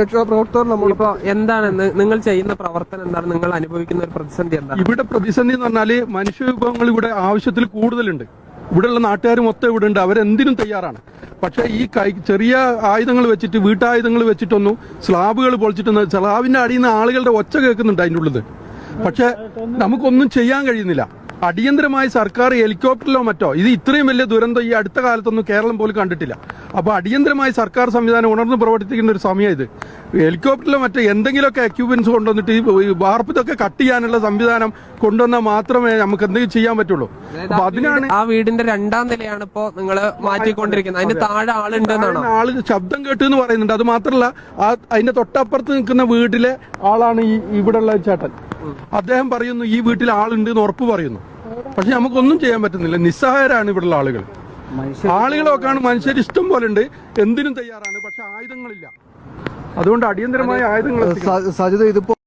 രക്ഷാപ്രവർത്തകർ നമ്മൾ ഇപ്പൊ എന്താണ് നിങ്ങൾ ചെയ്യുന്ന പ്രവർത്തനം എന്താണ്? നിങ്ങൾ അനുഭവിക്കുന്ന ഒരു പ്രതിസന്ധി എന്താണ്? ഇവിടെ പ്രതിസന്ധി എന്ന് പറഞ്ഞാൽ മനുഷ്യ വിഭവങ്ങൾ ഇവിടെ ആവശ്യത്തിൽ കൂടുതലുണ്ട്. ഇവിടെയുള്ള നാട്ടുകാർ മൊത്തം ഇവിടെ ഉണ്ട്. അവരെന്തിനും തയ്യാറാണ്. പക്ഷേ ഈ കൈ ചെറിയ ആയുധങ്ങൾ വെച്ചിട്ട് വീട്ടായുധങ്ങൾ വെച്ചിട്ടൊന്നും സ്ലാബുകൾ പൊളിച്ചിട്ടൊന്നും സ്ലാബിന്റെ അടിയിൽ നിന്ന് ആളുകളുടെ ഒച്ച കേൾക്കുന്നുണ്ട് അതിന്റെ ഉള്ളത് പക്ഷെ നമുക്കൊന്നും ചെയ്യാൻ കഴിയുന്നില്ല. അടിയന്തരമായി സർക്കാർ ഹെലികോപ്റ്ററിലോ മറ്റോ ഇത് ഇത്രയും വലിയ ദുരന്തം ഈ അടുത്ത കാലത്തൊന്നും കേരളം പോലും കണ്ടിട്ടില്ല. അപ്പോൾ അടിയന്തരമായി സർക്കാർ സംവിധാനം ഉണർന്ന് പ്രവർത്തിക്കുന്ന ഒരു സമയം ഇത്. ഹെലികോപ്റ്ററിലോ മറ്റോ എന്തെങ്കിലുമൊക്കെ എക്യുപ്മെന്റ്സ് കൊണ്ടുവന്നിട്ട് ഈ വാർപ്പിതൊക്കെ കട്ട് ചെയ്യാനുള്ള സംവിധാനം കൊണ്ടുവന്നാൽ മാത്രമേ നമുക്ക് എന്തെങ്കിലും ചെയ്യാൻ പറ്റുള്ളൂ. അപ്പൊ അതിനാണ് ആ വീടിന്റെ രണ്ടാം നിലയാണ് ഇപ്പോ നിങ്ങൾ മാറ്റിക്കൊണ്ടിരിക്കുന്നത്. അതിന്റെ താഴെ ആളുണ്ട് എന്നാണോ? ആൾ ശബ്ദം കേട്ടു എന്ന് പറയുന്നുണ്ട്. അത് മാത്രമല്ല ആ അതിന്റെ തൊട്ടപ്പുറത്ത് നിൽക്കുന്ന വീട്ടിലെ ആളാണ് ഈ ഇവിടെയുള്ള ചേട്ടൻ. അദ്ദേഹം പറയുന്നു ഈ വീട്ടിൽ ആളുണ്ട് എന്ന് ഉറപ്പ് പറയുന്നു. പക്ഷെ നമുക്കൊന്നും ചെയ്യാൻ പറ്റുന്നില്ല. നിസ്സഹായരാണ് ഇവിടെയുള്ള ആളുകൾ. ആളുകളൊക്കെ ആണ് മനുഷ്യർ ഇഷ്ടം പോലെ ഉണ്ട്. എന്തിനും തയ്യാറാണ്. പക്ഷെ ആയുധങ്ങളില്ല. അതുകൊണ്ട് അടിയന്തരമായ ആയുധങ്ങൾ സജിത ഇതിപ്പോ